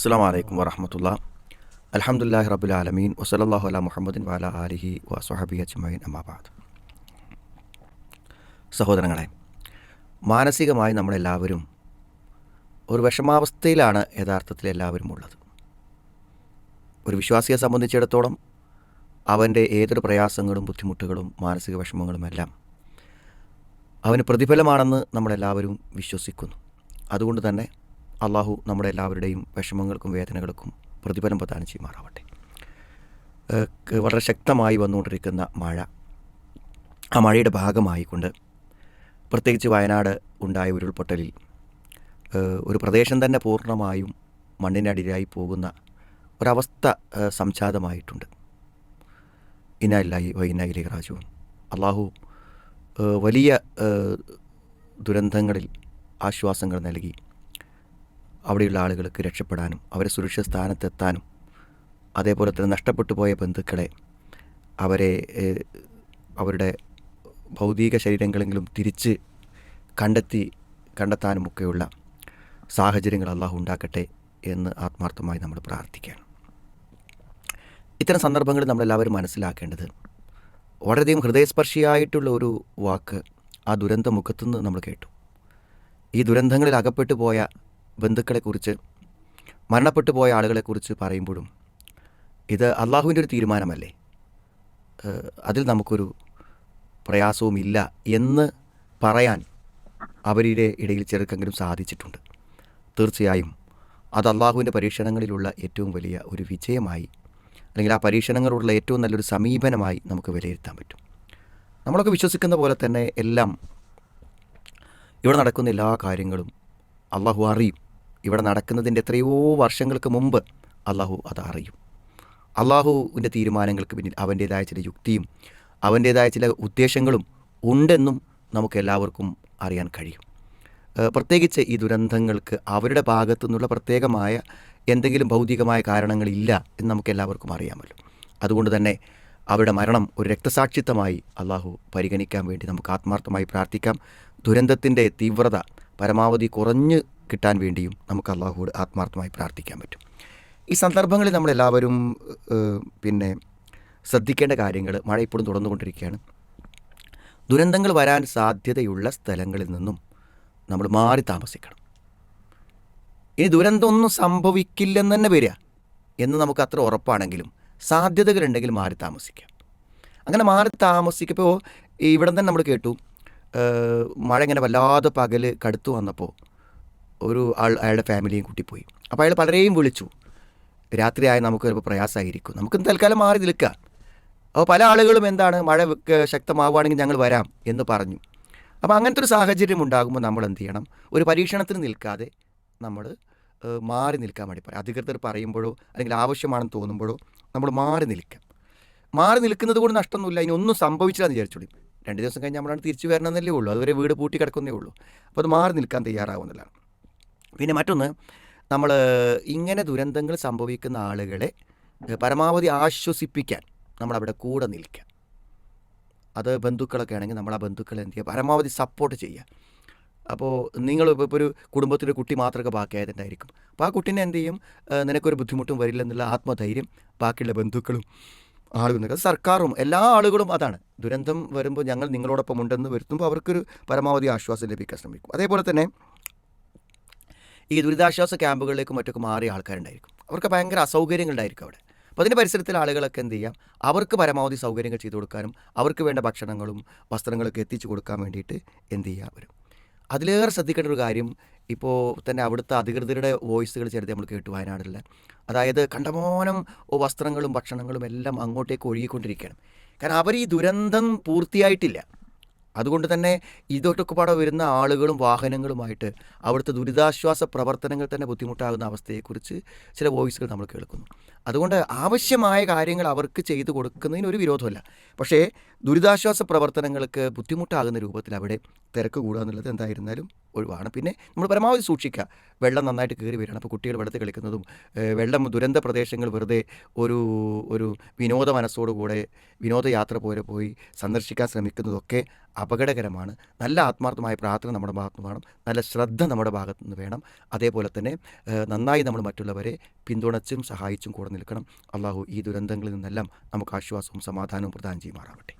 അസ്സാം വലൈക്കും വറഹമത്തുള്ള. അലഹമുല്ലാഹി റബുൽ ആലമീൻ. വസലല്ലാഹു അല മുഹമ്മദിൻ വാല അലിഹി വസ്വഹബി അജ്മൈൻ അമ്മാബാദ് സഹോദരങ്ങളെ മാനസികമായി നമ്മളെല്ലാവരും ഒരു വിഷമാവസ്ഥയിലാണ് യഥാർത്ഥത്തിൽ എല്ലാവരും ഉള്ളത്. ഒരു വിശ്വാസിയെ സംബന്ധിച്ചിടത്തോളം അവന്റെ ഏതൊരു പ്രയാസങ്ങളും ബുദ്ധിമുട്ടുകളും മാനസിക വിഷമങ്ങളുമെല്ലാം അവന് പ്രതിഫലമാണെന്ന് നമ്മളെല്ലാവരും വിശ്വസിക്കുന്നു. അതുകൊണ്ട് തന്നെ അള്ളാഹു നമ്മുടെ എല്ലാവരുടെയും വിഷമങ്ങൾക്കും വേദനകൾക്കും പ്രതിഫലം പ്രദാനം ചെയ്യുമാറാവട്ടെ. വളരെ ശക്തമായി വന്നുകൊണ്ടിരിക്കുന്ന മഴ. ആ മഴയുടെ ഭാഗമായിക്കൊണ്ട് പ്രത്യേകിച്ച് വയനാട് ഉണ്ടായ ഉരുൾപൊട്ടലിൽ ഒരു പ്രദേശം തന്നെ പൂർണമായും മണ്ണിനടിയിലായി പോകുന്ന ഒരവസ്ഥ സംജാതമായിട്ടുണ്ട്. ഇനായില്ലായി വൈനായിലേ രാജു അള്ളാഹു വലിയ ദുരന്തങ്ങളിൽ ആശ്വാസങ്ങൾ നൽകി. അവിടെയുള്ള ആളുകൾക്ക് രക്ഷപ്പെടാനും അവരെ സുരക്ഷിത സ്ഥാനത്തെത്താനും അതേപോലെ തന്നെ നഷ്ടപ്പെട്ടു പോയ ബന്ധുക്കളെ അവരെ അവരുടെ ഭൗതിക ശരീരങ്ങളെങ്കിലും തിരിച്ച് കണ്ടെത്തി കണ്ടെത്താനുമൊക്കെയുള്ള സാഹചര്യങ്ങൾ അള്ളാഹു ഉണ്ടാക്കട്ടെ എന്ന് ആത്മാർത്ഥമായി നമ്മൾ പ്രാർത്ഥിക്കുകയാണ്. ഇത്തരം സന്ദർഭങ്ങളിൽ നമ്മളെല്ലാവരും മനസ്സിലാക്കേണ്ടത് വളരെയധികം ഹൃദയസ്പർശിയായിട്ടുള്ള ഒരു വാക്ക് ആ ദുരന്ത മുഖത്തുനിന്ന് നമ്മൾ കേട്ടു. ഈ ദുരന്തങ്ങളിൽ അകപ്പെട്ടു പോയ ബന്ധുക്കളെക്കുറിച്ച് മരണപ്പെട്ടു പോയ ആളുകളെക്കുറിച്ച് പറയുമ്പോഴും ഇത് അള്ളാഹുവിന്റെ ഒരു തീരുമാനമല്ലേ? അതിൽ നമുക്കൊരു പ്രയാസവുമില്ല എന്ന് പറയാൻ അവരുടെ ഇടയിൽ ചെറുക്കെങ്കിലും സാധിച്ചിട്ടുണ്ട്. തീർച്ചയായും അത് അള്ളാഹുവിന്റെ പരീക്ഷണങ്ങളിലുള്ള ഏറ്റവും വലിയ ഒരു വിജയമായി അല്ലെങ്കിൽ ആ പരീക്ഷണങ്ങളോടുള്ള ഏറ്റവും നല്ലൊരു സമീപനമായി നമുക്ക് വിലയിരുത്താൻ പറ്റും. നമ്മളൊക്കെ വിശ്വസിക്കുന്ന പോലെ തന്നെ എല്ലാം ഇവിടെ നടക്കുന്ന എല്ലാ കാര്യങ്ങളും അള്ളാഹു അറിയും. ഇവിടെ നടക്കുന്നതിന്റെ എത്രയോ വർഷങ്ങൾക്ക് മുമ്പ് അള്ളാഹു അത് അറിയും. അള്ളാഹുവിന്റെ തീരുമാനങ്ങൾക്ക് പിന്നിൽ അവന്റേതായ ചില യുക്തിയും അവന്റേതായ ചില ഉദ്ദേശങ്ങളും ഉണ്ടെന്നും നമുക്ക് എല്ലാവർക്കും അറിയാൻ കഴിയും. പ്രത്യേകിച്ച് ഈ ദുരന്തങ്ങൾക്ക് അവരുടെ ഭാഗത്തു നിന്നുള്ള പ്രത്യേകമായ എന്തെങ്കിലും ഭൗതികമായ കാരണങ്ങളില്ല എന്ന് നമുക്ക് എല്ലാവർക്കും അറിയാമല്ലോ. അതുകൊണ്ട് തന്നെ അവരുടെ മരണം ഒരു രക്തസാക്ഷിത്വമായി അള്ളാഹു പരിഗണിക്കാൻ വേണ്ടി നമുക്ക് ആത്മാർത്ഥമായി പ്രാർത്ഥിക്കാം. ദുരന്തത്തിന്റെ തീവ്രത പരമാവധി കുറഞ്ഞു കിട്ടാൻ വേണ്ടിയും നമുക്ക് അള്ളാഹുവോട് ആത്മാർത്ഥമായി പ്രാർത്ഥിക്കാൻ പറ്റും. ഈ സന്ദർഭങ്ങളിൽ നമ്മളെല്ലാവരും പിന്നെ ശ്രദ്ധിക്കേണ്ട കാര്യങ്ങൾ മഴ ഇപ്പോഴും തുടർന്നുകൊണ്ടിരിക്കുകയാണ്. ദുരന്തങ്ങൾ വരാൻ സാധ്യതയുള്ള സ്ഥലങ്ങളിൽ നിന്നും നമ്മൾ മാറി താമസിക്കണം. ഇനി ദുരന്തമൊന്നും സംഭവിക്കില്ലെന്ന് തന്നെ വരിക എന്ന് നമുക്ക് അത്ര ഉറപ്പാണെങ്കിലും സാധ്യതകളുണ്ടെങ്കിൽ മാറി താമസിക്കാം. അങ്ങനെ മാറി താമസിക്കപ്പോൾ ഇവിടെ തന്നെ നമ്മൾ കേട്ടു. മഴ ഇങ്ങനെ വല്ലാതെ പകൽ കടുത്തു വന്നപ്പോൾ ഒരു ആൾ അയാളുടെ ഫാമിലിയും കൂട്ടി പോയി. അപ്പോൾ അയാൾ പലരെയും വിളിച്ചു. രാത്രിയായ നമുക്ക് ചിലപ്പോൾ പ്രയാസമായിരിക്കും. നമുക്ക് തൽക്കാലം മാറി നിൽക്കുക അപ്പോൾ പല ആളുകളും എന്താണ് മഴ ശക്തമാവുകയാണെങ്കിൽ ഞങ്ങൾ വരാം എന്ന് പറഞ്ഞു. അപ്പോൾ അങ്ങനത്തെ ഒരു സാഹചര്യം ഉണ്ടാകുമ്പോൾ നമ്മൾ എന്ത് ചെയ്യണം? ഒരു പരീക്ഷണത്തിന് നിൽക്കാതെ നമ്മൾ മാറി നിൽക്കാൻ വേണ്ടി പറയും. അധികൃതർ പറയുമ്പോഴോ അല്ലെങ്കിൽ ആവശ്യമാണെന്ന് തോന്നുമ്പോഴോ നമ്മൾ മാറി നിൽക്കാം. മാറി നിൽക്കുന്നത് കൊണ്ട് നഷ്ടമൊന്നുമില്ല. ഇനി ഒന്നും സംഭവിച്ചില്ലെന്ന് വിചാരിച്ചോളൂ. രണ്ട് ദിവസം കഴിഞ്ഞ് നമ്മളാണ് തിരിച്ചു വരണമെന്നല്ലേ ഉള്ളൂ. അതുവരെ വീട് പൂട്ടി കിടക്കുന്നേ ഉള്ളൂ. അപ്പോൾ അത് മാറി നിൽക്കാൻ തയ്യാറാവുന്നില്ലാണ് പിന്നെ മറ്റൊന്ന് നമ്മൾ ഇങ്ങനെ ദുരന്തങ്ങൾ സംഭവിക്കുന്ന ആളുകളെ പരമാവധി ആശ്വസിപ്പിക്കാൻ നമ്മളവിടെ കൂടെ നിൽക്കുക. അത് ബന്ധുക്കളൊക്കെ ആണെങ്കിൽ നമ്മൾ ആ ബന്ധുക്കളെ എന്ത് ചെയ്യുക? പരമാവധി സപ്പോർട്ട് ചെയ്യുക. അപ്പോൾ നിങ്ങൾ ഇപ്പോൾ ഒരു കുടുംബത്തിലെ കുട്ടി മാത്രമൊക്കെ ബാക്കിയായതുണ്ടായിരിക്കും അപ്പോൾ ആ കുട്ടീനെ എന്ത് ചെയ്യും? നിനക്കൊരു ബുദ്ധിമുട്ടും വരില്ല എന്നുള്ള ആത്മധൈര്യം ബാക്കിയുള്ള ബന്ധുക്കളും ആളുകൾ. സർക്കാരും എല്ലാ ആളുകളും അതാണ്. ദുരന്തം വരുമ്പോൾ ഞങ്ങൾ നിങ്ങളോടൊപ്പം ഉണ്ടെന്ന് വരുത്തുമ്പോൾ അവർക്കൊരു പരമാവധി ആശ്വാസം ലഭിക്കാൻ ശ്രമിക്കും. അതേപോലെ തന്നെ ഈ ദുരിതാശ്വാസ ക്യാമ്പുകളിലേക്കും മറ്റൊക്കെ മാറിയ ആൾക്കാരുണ്ടായിരിക്കും. അവർക്ക് ഭയങ്കര അസൗകര്യങ്ങളുണ്ടായിരിക്കും അവിടെ. അപ്പോൾ അതിന്റെ പരിസരത്തിലെ ആളുകളൊക്കെ എന്ത് ചെയ്യാം? അവർക്ക് പരമാവധി സൗകര്യങ്ങൾ ചെയ്തു കൊടുക്കാനും അവർക്ക് വേണ്ട ഭക്ഷണങ്ങളും വസ്ത്രങ്ങളൊക്കെ എത്തിച്ചു കൊടുക്കാൻ വേണ്ടിയിട്ട് എന്ത് ചെയ്യാം വരും അതിലേറെ ശ്രദ്ധിക്കേണ്ട ഒരു കാര്യം ഇപ്പോൾ തന്നെ അവിടുത്തെ അധികൃതരുടെ വോയിസുകൾ ചേർത്ത് നമ്മൾ കേട്ടു വയനാടില്ല അതായത് കണ്ടമോനം വസ്ത്രങ്ങളും ഭക്ഷണങ്ങളും എല്ലാം അങ്ങോട്ടേക്ക് ഒഴുകിക്കൊണ്ടിരിക്കുകയാണ്. കാരണം അവർ ഈ ദുരന്തം പൂർത്തിയായിട്ടില്ല. അതുകൊണ്ട് തന്നെ ഇതൊക്കെ പാടെ വരുന്ന ആളുകളും വാഹനങ്ങളുമായിട്ട് അവിടുത്തെ ദുരിതാശ്വാസ പ്രവർത്തനങ്ങൾ തന്നെ ബുദ്ധിമുട്ടാകുന്ന അവസ്ഥയെക്കുറിച്ച് ചില വോയിസുകൾ നമ്മൾ കേൾക്കുന്നു. അതുകൊണ്ട് ആവശ്യമായ കാര്യങ്ങൾ അവർക്ക് ചെയ്തു കൊടുക്കുന്നതിന് ഒരു വിരോധമല്ല. പക്ഷേ ദുരിതാശ്വാസ പ്രവർത്തനങ്ങൾക്ക് ബുദ്ധിമുട്ടാകുന്ന രൂപത്തിൽ അവിടെ തിരക്ക് കൂടുക എന്നുള്ളത് എന്തായിരുന്നാലും ഒഴിവാണ്. പിന്നെ നമ്മൾ പരമാവധി സൂക്ഷിക്കുക. വെള്ളം നന്നായിട്ട് കയറി വരണം അപ്പോൾ കുട്ടികൾ വെള്ളത്തിൽ കളിക്കുന്നതും വെള്ളം ദുരന്ത പ്രദേശങ്ങൾ വെറുതെ ഒരു ഒരു വിനോദ മനസ്സോടുകൂടെ വിനോദയാത്ര പോലെ പോയി സന്ദർശിക്കാൻ ശ്രമിക്കുന്നതൊക്കെ അപകടകരമാണ്. നല്ല ആത്മാർത്ഥമായ പ്രാർത്ഥന നമ്മുടെ ഭാഗത്ത് നിന്ന് വേണം. നല്ല ശ്രദ്ധ നമ്മുടെ ഭാഗത്തു നിന്ന് വേണം. അതേപോലെ തന്നെ നന്നായി നമ്മൾ മറ്റുള്ളവരെ പിന്തുണച്ചും സഹായിച്ചും കൂടെ നിൽക്കണം. അള്ളാഹു ഈ ദുരന്തങ്ങളിൽ നിന്നെല്ലാം നമുക്ക് ആശ്വാസവും സമാധാനവും പ്രദാനം ചെയ്യുമാറാവട്ടെ.